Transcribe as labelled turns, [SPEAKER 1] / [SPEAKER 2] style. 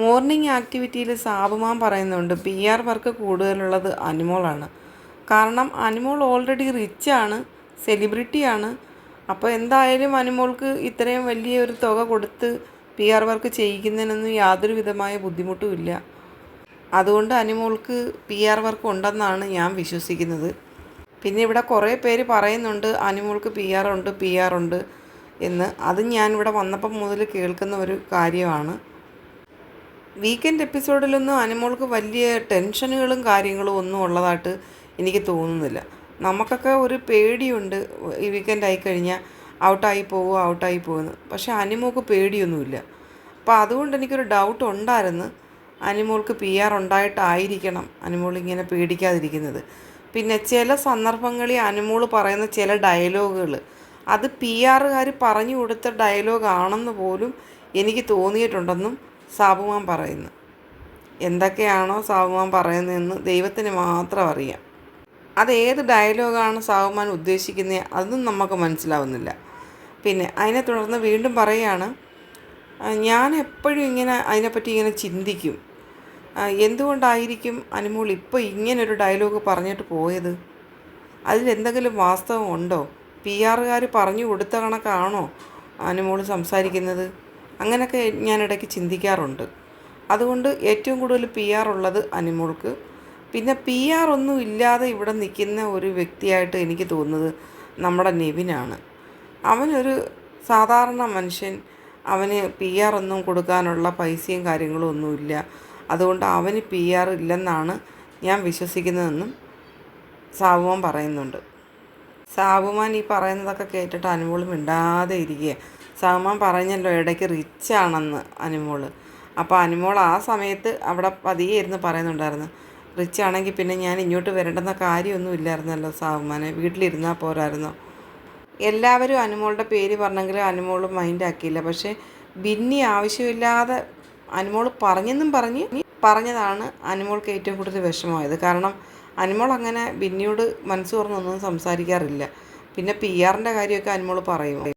[SPEAKER 1] Morning ആക്ടിവിറ്റിയിൽ Sabumon പറയുന്നുണ്ട് P R work കൂടുതലുള്ളത് അനിമോളാണ്. കാരണം അനിമോൾ ഓൾറെഡി റിച്ചാണ് സെലിബ്രിറ്റിയാണ്. അപ്പോൾ എന്തായാലും അനിമോൾക്ക് ഇത്രയും വലിയ ഒരു തുക കൊടുത്ത് പി ആർ വർക്ക് ചെയ്യിക്കുന്നതിനൊന്നും യാതൊരു വിധമായ ബുദ്ധിമുട്ടും ഇല്ല. അതുകൊണ്ട് അനിമോൾക്ക് പി ആർ വർക്ക് ഉണ്ടെന്നാണ് ഞാൻ വിശ്വസിക്കുന്നത്. പിന്നെ ഇവിടെ കുറേ പേര് പറയുന്നുണ്ട് അനിമോൾക്ക് പി ആർ ഉണ്ട് പി ആർ ഉണ്ട് എന്ന്. അത് ഞാൻ ഇവിടെ വന്നപ്പം മുതൽ കേൾക്കുന്ന ഒരു കാര്യമാണ്. വീക്കെൻഡ് എപ്പിസോഡിലൊന്നും അനിമോൾക്ക് വലിയ ടെൻഷനുകളും കാര്യങ്ങളും ഒന്നും ഉള്ളതായിട്ട് എനിക്ക് തോന്നുന്നില്ല. നമുക്കൊക്കെ ഒരു പേടിയുണ്ട്. ഈ വീക്കെൻഡ് ആയിക്കഴിഞ്ഞാൽ ഔട്ടായി പോവുക ഔട്ടായി പോകുന്നു പക്ഷേ അനിമോൾക്ക് പേടിയൊന്നുമില്ല. അപ്പോൾ അതുകൊണ്ട് എനിക്കൊരു ഡൗട്ട് ഉണ്ടായിരുന്നു. അനിമോൾക്ക് പി ആർ ഉണ്ടായിട്ടായിരിക്കണം അനിമോൾ ഇങ്ങനെ പേടിക്കാതിരിക്കുന്നത്. പിന്നെ ചില സന്ദർഭങ്ങളിൽ അനിമോൾ പറയുന്ന ചില ഡയലോഗുകൾ അത് പി ആറുകാർ പറഞ്ഞു കൊടുത്ത ഡയലോഗാണെന്ന് പോലും എനിക്ക് തോന്നിയിട്ടുണ്ടെന്നും സാബുമാൻ പറയുന്നു. എന്തൊക്കെയാണോ സാബുമാൻ പറയുന്നതെന്ന് ദൈവത്തിന് മാത്രം അറിയാം. അത് ഏത് ഡയലോഗാണ് സാബുമാൻ ഉദ്ദേശിക്കുന്നത് അതൊന്നും നമുക്ക് മനസ്സിലാവുന്നില്ല. പിന്നെ അതിനെ തുടർന്ന് വീണ്ടും പറയുകയാണ് ഞാൻ എപ്പോഴും ഇങ്ങനെ അതിനെപ്പറ്റി ഇങ്ങനെ ചിന്തിക്കും. എന്തുകൊണ്ടായിരിക്കും അനുമോൾ ഇപ്പോൾ ഇങ്ങനൊരു ഡയലോഗ് പറഞ്ഞിട്ട് പോയത്? അതിലെന്തെങ്കിലും വാസ്തവം ഉണ്ടോ? പി ആറുകാർ പറഞ്ഞു കൊടുത്ത കണക്കാണോ അനുമോൾ സംസാരിക്കുന്നത്? അങ്ങനെയൊക്കെ ഞാനിടയ്ക്ക് ചിന്തിക്കാറുണ്ട്. അതുകൊണ്ട് ഏറ്റവും കൂടുതൽ പി ആർ ഉള്ളത് അനിമോൾക്ക്. പിന്നെ പി ആർ ഒന്നും ഇല്ലാതെ ഇവിടെ നിൽക്കുന്ന ഒരു വ്യക്തിയായിട്ട് എനിക്ക് തോന്നുന്നത് നമ്മുടെ നിവിനാണ്. അവനൊരു സാധാരണ മനുഷ്യൻ അവന് പി ആർ ഒന്നും കൊടുക്കാനുള്ള പൈസയും കാര്യങ്ങളും ഒന്നുമില്ല അതുകൊണ്ട് അവന് പി ആർ ഇല്ലെന്നാണ് ഞാൻ വിശ്വസിക്കുന്നതെന്നും സാവുമാൻ പറയുന്നുണ്ട്. സാവുമാൻ ഈ പറയുന്നതൊക്കെ കേട്ടിട്ട് അനുമോൾ മിണ്ടാതെ ഇരിക്കുക സാബുമാൻ പറഞ്ഞല്ലോ ഇടയ്ക്ക് റിച്ച് ആണെന്ന് അനുമോൾ അപ്പോൾ അനുമോൾ ആ സമയത്ത് അവിടെ പതിയെ ഇരുന്ന് പറയുന്നുണ്ടായിരുന്നു റിച്ച് ആണെങ്കിൽ പിന്നെ ഞാൻ ഇങ്ങോട്ട് വരേണ്ടെന്ന കാര്യമൊന്നും ഇല്ലായിരുന്നല്ലോ സാബുമാനെ വീട്ടിലിരുന്നാൽ പോരായിരുന്നോ? എല്ലാവരും അനുമോളുടെ പേര് പറഞ്ഞെങ്കിലും അനുമോൾ മൈൻഡ് ആക്കിയില്ല. പക്ഷേ ബിന്നി ആവശ്യമില്ലാതെ അനുമോൾ പറഞ്ഞെന്നും പറഞ്ഞ് പറഞ്ഞതാണ് അനുമോൾക്ക് ഏറ്റവും കൂടുതൽ വിഷമമായത്. കാരണം അനുമോൾ അങ്ങനെ ബിന്നിയോട് മനസ്സ് തുറന്നൊന്നും സംസാരിക്കാറില്ല. പിന്നെ പി ആറിന്റെ കാര്യമൊക്കെ അനുമോൾ പറയും.